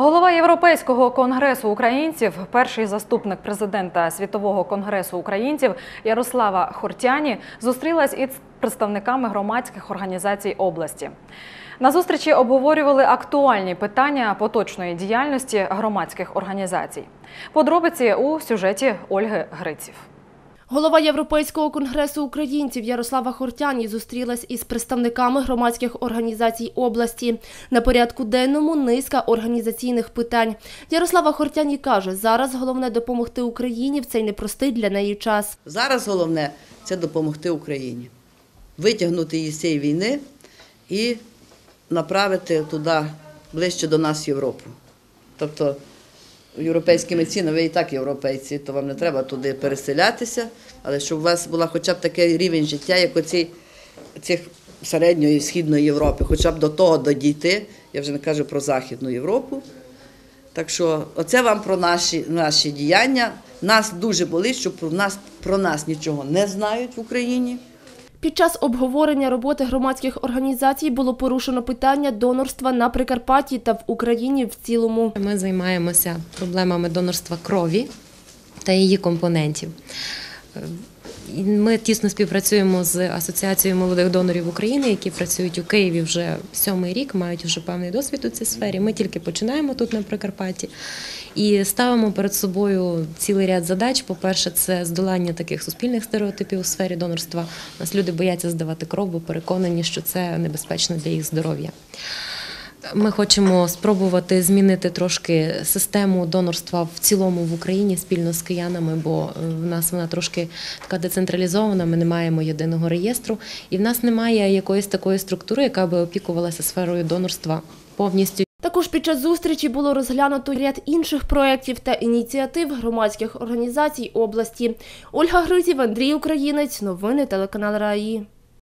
Голова Європейського конгресу українців, перший заступник президента Світового конгресу українців Ярослава Хортяні зустрілась із представниками громадських організацій області. На зустрічі обговорювали актуальні питання поточної діяльності громадських організацій. Подробиці у сюжеті Ольги Гриців. Голова Європейського конгресу українців Ярослава Хортяні зустрілась із представниками громадських організацій області. На порядку денному низка організаційних питань. Ярослава Хортяні каже, зараз головне допомогти Україні в цей непростий для неї час. Зараз головне це допомогти Україні, витягнути її з цієї війни і направити туди ближче до нас Європу. Тобто європейськими цінами, ви і так європейці, то вам не треба туди переселятися, але щоб у вас була хоча б такий рівень життя, як оці цих середньої і східної Європи, хоча б до того додійти, я вже не кажу про Західну Європу. Так що оце вам про наші, наші діяння. Нас дуже болить, що про нас, про нас нічого не знають в Україні. Під час обговорення роботи громадських організацій було порушено питання донорства на Прикарпатті та в Україні в цілому. Ми займаємося проблемами донорства крові та її компонентів. Ми тісно співпрацюємо з Асоціацією молодих донорів України, які працюють у Києві вже сьомий рік, мають вже певний досвід у цій сфері. Ми тільки починаємо тут на Прикарпатті і ставимо перед собою цілий ряд задач. По-перше, це здолання таких суспільних стереотипів у сфері донорства. У нас люди бояться здавати кров, бо переконані, що це небезпечно для їх здоров'я. Ми хочемо спробувати змінити трошки систему донорства в цілому в Україні спільно з киянами, бо е, в нас вона трошки така децентралізована. Ми не маємо єдиного реєстру, і в нас немає якоїсь такої структури, яка би опікувалася сферою донорства повністю. Також під час зустрічі було розглянуто ряд інших проєктів та ініціатив громадських організацій області. Ольга Гризів, Андрій Українець, новини телеканал РАІ.